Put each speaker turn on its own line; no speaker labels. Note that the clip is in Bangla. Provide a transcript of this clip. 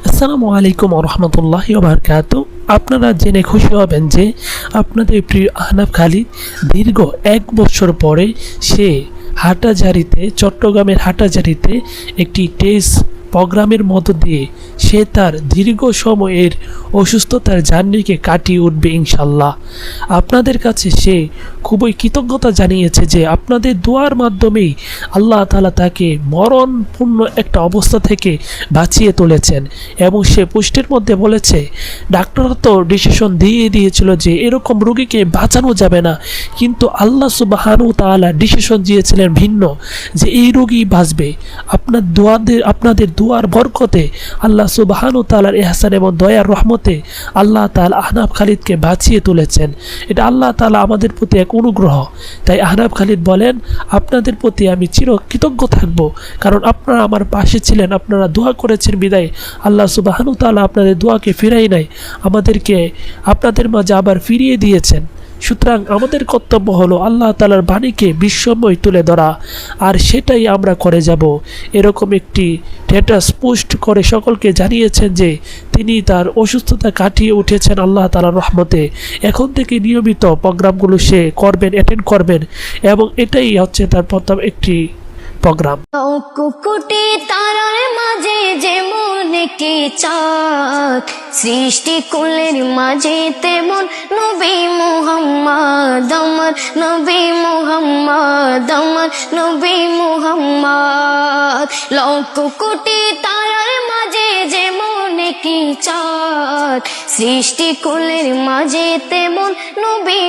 আসসালামু আলাইকুম রহমতুল্লাহ বারকাত। আপনারা জেনে খুশি হবেন যে আপনাদের প্রিয় আহনাফ খালিদ দীর্ঘ এক বছর পরে সে হাটাজারিতে, চট্টগ্রামের হাটাজারিতে একটি টেস্ট প্রোগ্রামের মধ্য দিয়ে সে তার দীর্ঘ সময়ের অসুস্থতার জার্নিকে কাটিয়ে উঠবে ইনশাল্লাহ আপনাদের কাছে সে খুবই কৃতজ্ঞতা জানিয়েছে যে আপনাদের দোয়ার মাধ্যমেই আল্লাহ তালা তাকে মরণপূর্ণ একটা অবস্থা থেকে বাঁচিয়ে তুলেছেন এবং সে পোস্টের মধ্যে বলেছে ডাক্তাররা তো ডিসিশন দিয়ে দিয়েছিল যে এরকম রোগীকে বাঁচানো যাবে না, কিন্তু আল্লাহ সুবাহানু তাআলা ডিসিশন দিয়েছিলেন ভিন্ন, যে এই রোগী বাঁচবে। আপনার দোয়াদের আপনাদের দোয়ার বরকতে আল্লাহ সুবাহানু তালার এহসান এবং দয়ার রহমতে আল্লাহ তাআলা আহনাফ খালিদকে বাঁচিয়ে তুলেছেন। এটা আল্লাহ তালা আমাদের প্রতি এক অনুগ্রহ। তাই আহনাফ খালিদ বলেন, আপনাদের প্রতি আমি চির কৃতজ্ঞ থাকব, কারণ আপনারা আমার পাশে ছিলেন, আপনারা দোয়া করেছেন বিদায়। আল্লাহ সুবাহানু তালা আপনাদের দোয়াকে ফিরাই নাই, আমাদেরকে আপনাদের মাঝে আবার ফিরিয়ে দিয়েছেন। সুতরাং আমাদের কর্তব্য হলো আল্লাহ তালার বাণীকে বিশ্বময় তুলে ধরা, আর সেটাই আমরা করে যাব। এরকম একটি স্ট্যাটাস পোস্ট করে সকলকে জানিয়েছেন যে, তিনি তার অসুস্থতা কাটিয়ে উঠেছেন আল্লাহ তালার রহমতে। এখন থেকে নিয়মিত প্রোগ্রামগুলো সে করবেন অ্যাটেন্ড করবেন, এবং এটাই হচ্ছে তার প্রথম একটি প্রোগ্রাম।
কি চাঁদ সৃষ্টি কুলের মাঝে তেমন। নবী মুহাম্মদ, আমার নবী মুহাম্মদ, আমার নবী মুহাম্মদ। লক্ষ কোটি তারার মাঝে যেমন কি চাঁদ সৃষ্টি কুলের মাঝে তেমন। নবী